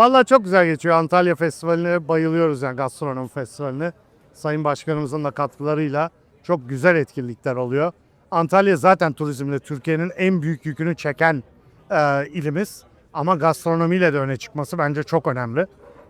Vallahi çok güzel geçiyor. Antalya Festivali'ne bayılıyoruz yani gastronomi festivaline. Sayın Başkanımızın da katkılarıyla çok güzel etkinlikler oluyor. Antalya zaten turizmle Türkiye'nin en büyük yükünü çeken e, ilimiz. Ama gastronomiyle de öne çıkması bence çok önemli.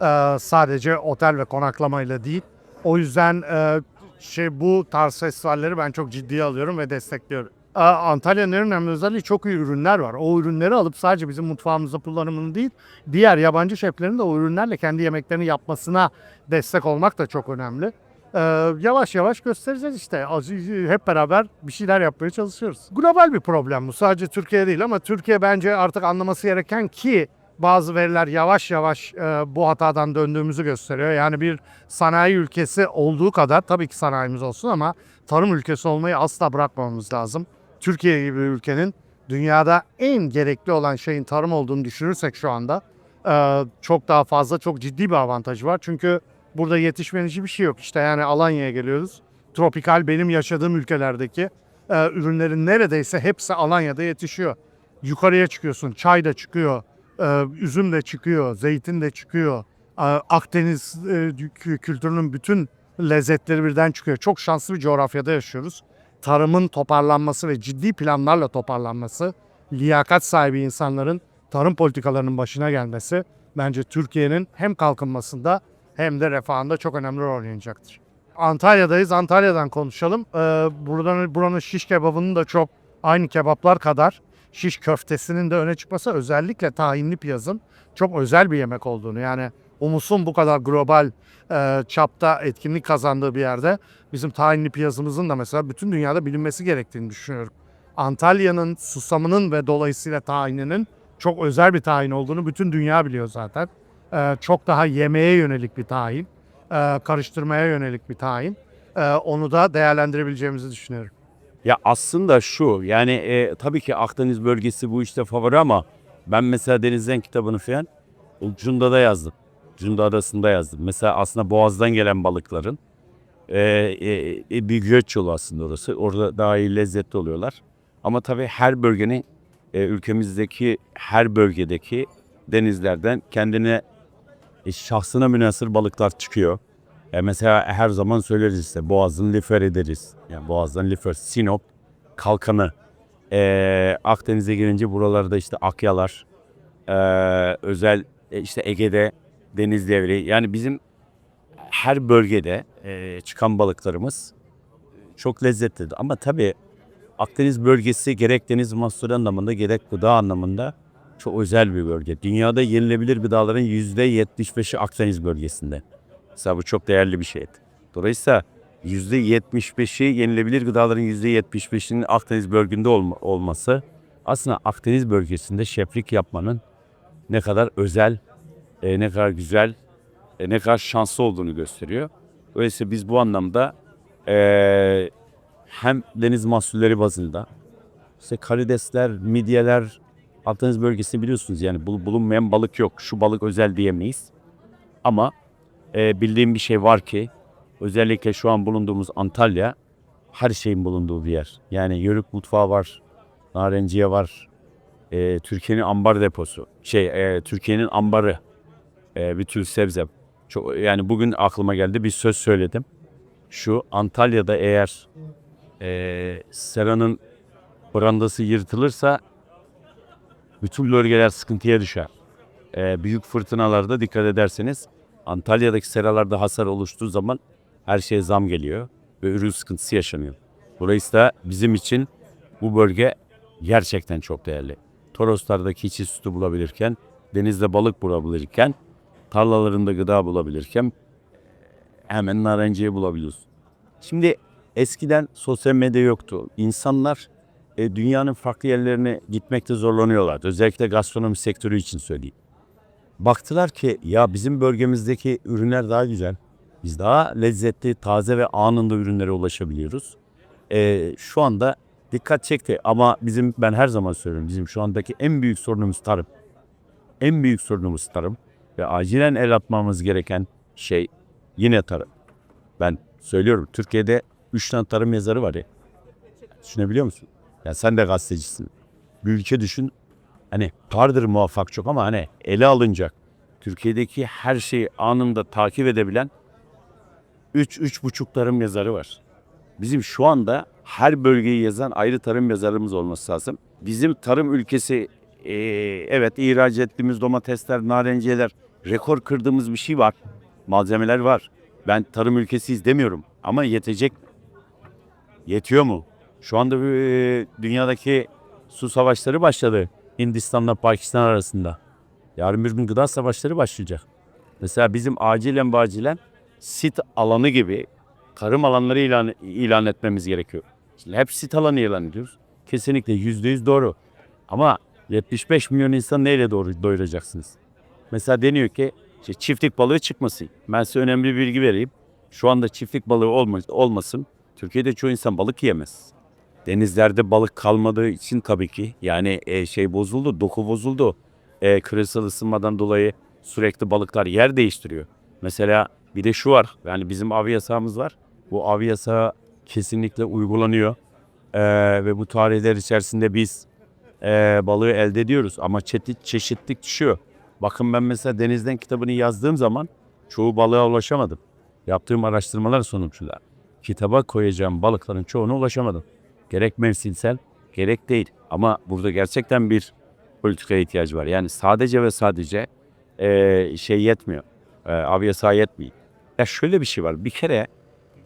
E, sadece otel ve konaklamayla değil. O yüzden e, şey bu tarz festivalleri ben çok ciddiye alıyorum ve destekliyorum. E, Antalya'nın en önemli özelliği çok iyi ürünler var. O ürünleri alıp sadece bizim mutfağımızda kullanımını değil, diğer yabancı şeflerin de o ürünlerle kendi yemeklerini yapmasına destek olmak da çok önemli. Ee, yavaş yavaş göstereceğiz işte. Az- Hep beraber bir şeyler yapmaya çalışıyoruz. Global bir problem bu. Sadece Türkiye değil ama Türkiye bence artık anlaması gereken ki bazı veriler yavaş yavaş e, bu hatadan döndüğümüzü gösteriyor. Yani bir sanayi ülkesi olduğu kadar tabii ki sanayimiz olsun ama tarım ülkesi olmayı asla bırakmamamız lazım. Türkiye gibi bir ülkenin dünyada en gerekli olan şeyin tarım olduğunu düşünürsek şu anda e, çok daha fazla çok ciddi bir avantajı var. Çünkü burada yetişmeyen hiçbir şey yok. İşte yani Alanya'ya geliyoruz. Tropikal benim yaşadığım ülkelerdeki e, ürünlerin neredeyse hepsi Alanya'da yetişiyor. Yukarıya çıkıyorsun, çay da çıkıyor, e, üzüm de çıkıyor, zeytin de çıkıyor. Akdeniz kü- kültürünün bütün lezzetleri birden çıkıyor. Çok şanslı bir coğrafyada yaşıyoruz. Tarımın toparlanması ve ciddi planlarla toparlanması, liyakat sahibi insanların tarım politikalarının başına gelmesi bence Türkiye'nin hem kalkınmasında hem de refahında çok önemli rol oynayacaktır. Antalya'dayız. Antalya'dan konuşalım. Ee, buradan buranın şiş kebabının da çok aynı kebaplar kadar şiş köftesinin de öne çıkması özellikle tahinli piyazın çok özel bir yemek olduğunu yani humusun bu kadar global e, çapta etkinlik kazandığı bir yerde bizim tahinli piyazımızın da mesela bütün dünyada bilinmesi gerektiğini düşünüyorum. Antalya'nın susamının ve dolayısıyla tahininin çok özel bir tahin olduğunu bütün dünya biliyor zaten. Ee, çok daha yemeğe yönelik bir tahin, e, karıştırmaya yönelik bir tahin. Ee, onu da değerlendirebileceğimizi düşünüyorum. Ya aslında şu yani e, tabii ki Akdeniz bölgesi bu işte favori ama ben mesela Denizden kitabını falan Cunda'da yazdım. Cunda Adası'nda yazdım. Mesela aslında Boğaz'dan gelen balıkların e, e, e, bir göç yolu aslında orası. Orada daha iyi lezzetli oluyorlar. Ama tabii her bölgenin e, ülkemizdeki her bölgedeki denizlerden kendine e, şahsına münasır balıklar çıkıyor. E mesela her zaman söyleriz işte Boğaz'ın lifer ederiz. Yani Boğaz'dan lifer, Sinop, Kalkanı. E, Akdeniz'e gelince buralarda işte Akyalar, e, özel e, işte Ege'de deniz devri. Yani bizim her bölgede e, çıkan balıklarımız çok lezzetlidir. Ama tabii Akdeniz bölgesi gerek deniz mahsulü anlamında gerek gıda anlamında çok özel bir bölge. Dünyada yenilebilir gıdaların %75'i Akdeniz bölgesinde. Mesela bu çok değerli bir şey. Dolayısıyla %75'i yenilebilir gıdaların %75'inin Akdeniz bölgende olma, olması aslında Akdeniz bölgesinde şeflik yapmanın ne kadar özel, e, ne kadar güzel, e, ne kadar şanslı olduğunu gösteriyor. Dolayısıyla biz bu anlamda e, hem deniz mahsulleri bazında işte karidesler, midyeler, Akdeniz bölgesini biliyorsunuz yani bul- bulunmayan balık yok. Şu balık özel diyemeyiz. Ama e, bildiğim bir şey var ki özellikle şu an bulunduğumuz Antalya her şeyin bulunduğu bir yer. Yani yörük mutfağı var, narenciye var, e, Türkiye'nin ambar deposu, şey e, Türkiye'nin ambarı, e, bir sebze. Çok, yani bugün aklıma geldi bir söz söyledim. Şu Antalya'da eğer e, seranın brandası yırtılırsa bütün bölgeler sıkıntıya düşer. E, büyük fırtınalarda dikkat ederseniz Antalya'daki seralarda hasar oluştuğu zaman her şeye zam geliyor ve ürün sıkıntısı yaşanıyor. Dolayısıyla bizim için bu bölge gerçekten çok değerli. Toroslardaki içi sütü bulabilirken, denizde balık bulabilirken, tarlalarında gıda bulabilirken hemen narenciye bulabiliyorsun. Şimdi eskiden sosyal medya yoktu. İnsanlar e, dünyanın farklı yerlerine gitmekte zorlanıyorlardı. Özellikle gastronomi sektörü için söyleyeyim. Baktılar ki ya bizim bölgemizdeki ürünler daha güzel. Biz daha lezzetli, taze ve anında ürünlere ulaşabiliyoruz. E, şu anda dikkat çekti ama bizim ben her zaman söylüyorum bizim şu andaki en büyük sorunumuz tarım. En büyük sorunumuz tarım ve acilen el atmamız gereken şey yine tarım. Ben söylüyorum Türkiye'de 3 tane tarım yazarı var ya. Düşünebiliyor musun? Ya sen de gazetecisin. Bir ülke düşün. Hani vardır muvaffak çok ama hani ele alınacak Türkiye'deki her şeyi anında takip edebilen 3-3,5 tarım yazarı var. Bizim şu anda her bölgeyi yazan ayrı tarım yazarımız olması lazım. Bizim tarım ülkesi e, evet ihraç ettiğimiz domatesler, narenciyeler rekor kırdığımız bir şey var. Malzemeler var. Ben tarım ülkesiyiz demiyorum ama yetecek. Yetiyor mu? Şu anda e, dünyadaki su savaşları başladı. Hindistan'la Pakistan arasında. Yarın bir gün gıda savaşları başlayacak. Mesela bizim acilen bacilen sit alanı gibi tarım alanları ilan, ilan etmemiz gerekiyor. Şimdi hep sit alanı ilan ediyoruz. Kesinlikle yüzde yüz doğru. Ama 75 milyon insan neyle doyuracaksınız? Mesela deniyor ki işte çiftlik balığı çıkmasın. Ben size önemli bir bilgi vereyim. Şu anda çiftlik balığı olma- olmasın. Türkiye'de çoğu insan balık yiyemez. Denizlerde balık kalmadığı için tabii ki yani e, şey bozuldu, doku bozuldu. E, küresel ısınmadan dolayı sürekli balıklar yer değiştiriyor. Mesela bir de şu var. Yani bizim av yasağımız var. Bu av yasağı kesinlikle uygulanıyor. E, ve bu tarihler içerisinde biz e, balığı elde ediyoruz. Ama çeşit, çeşitlik düşüyor. Bakın ben mesela Denizden kitabını yazdığım zaman çoğu balığa ulaşamadım. Yaptığım araştırmalar sonucunda kitaba koyacağım balıkların çoğuna ulaşamadım. Gerek mevsimsel gerek değil. Ama burada gerçekten bir politikaya ihtiyaç var. Yani sadece ve sadece eee, şey yetmiyor. Eee av yasağı yetmiyor. Ya şöyle bir şey var. Bir kere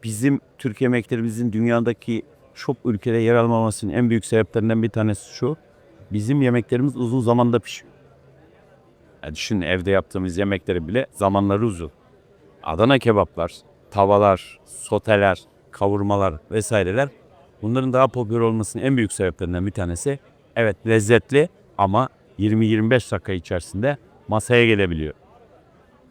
bizim Türk yemeklerimizin dünyadaki çok ülkede yer almamasının en büyük sebeplerinden bir tanesi şu. Bizim yemeklerimiz uzun zamanda pişiyor. Ya düşünün evde yaptığımız yemekleri bile zamanları uzun. Adana kebaplar, tavalar, soteler, kavurmalar vesaireler bunların daha popüler olmasının en büyük sebeplerinden bir tanesi evet lezzetli ama 20-25 dakika içerisinde masaya gelebiliyor.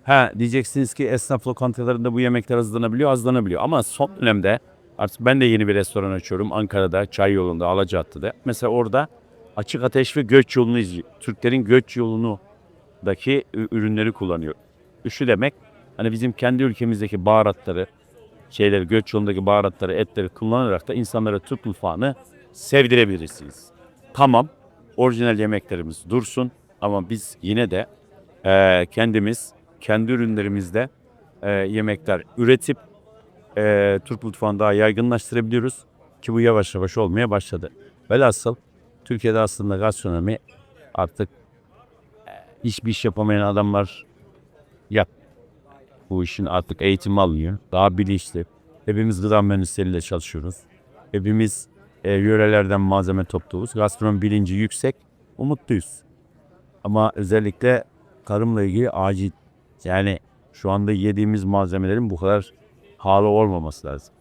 Ha diyeceksiniz ki esnaf lokantalarında bu yemekler hazırlanabiliyor, hazırlanabiliyor. Ama son dönemde artık ben de yeni bir restoran açıyorum Ankara'da, Çay yolunda, Alacaatlı'da. Mesela orada açık ateş ve göç yolunu izliyor. Türklerin göç yolunu daki ürünleri kullanıyor. Şu demek hani bizim kendi ülkemizdeki baharatları, şeyleri, göç yolundaki baharatları, etleri kullanarak da insanlara Türk mutfağını sevdirebilirsiniz. Tamam, orijinal yemeklerimiz dursun ama biz yine de eee, kendimiz, kendi ürünlerimizde eee, yemekler üretip eee, Türk mutfağını daha yaygınlaştırabiliyoruz ki bu yavaş yavaş olmaya başladı. Velhasıl Türkiye'de aslında gastronomi artık hiçbir iş yapamayan adamlar yap. Bu işin artık eğitim almıyor. Daha bilinçli. Hepimiz gıda mühendisleriyle çalışıyoruz. Hepimiz e, yörelerden malzeme topluyoruz. Gastronomi bilinci yüksek. Umutluyuz. Ama özellikle tarımla ilgili acil. Yani şu anda yediğimiz malzemelerin bu kadar pahalı olmaması lazım.